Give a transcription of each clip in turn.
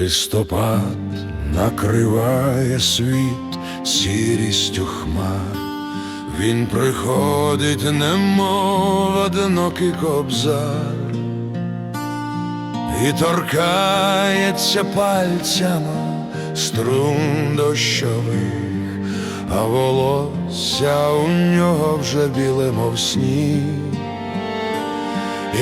Листопад накриває світ сірістю хмар, він приходить, немов одинокий кобзар, і торкається пальцями струн дощових, а волосся у нього вже біле, мов сніг.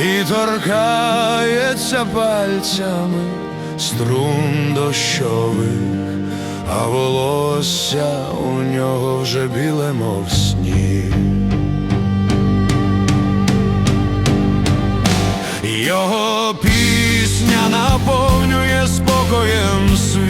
І торкається пальцями струн дощових, а волосся у нього вже біле, мов сніг. Його пісня наповнює спокоєм світ,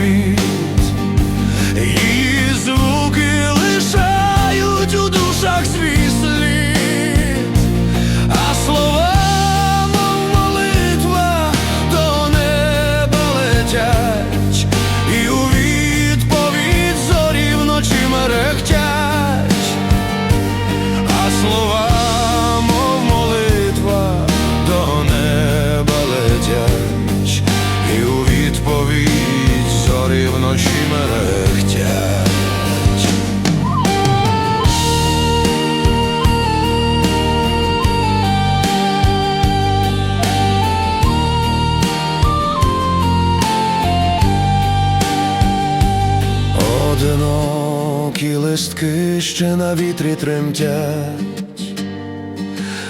Одинокі листки ще на вітрі тремтять,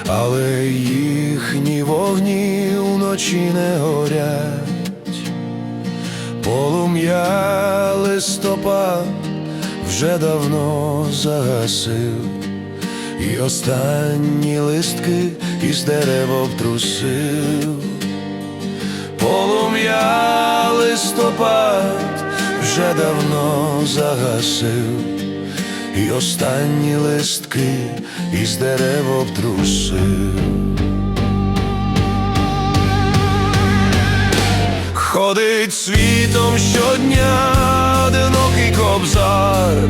але їхні вогні вночі не горять, полум'я листопад вже давно загасив, і останні листки із дерев обтрусив. Полум'я листопад вже давно загасив, і останні листки із дерев обтрусив. Ходить світом щодня одинокий кобзар,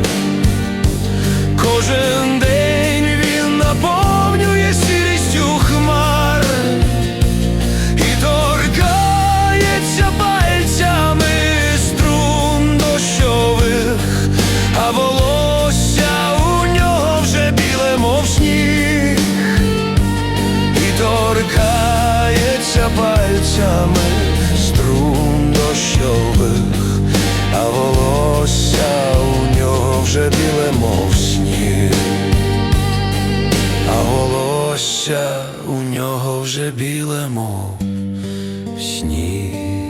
нього вже білому сніг.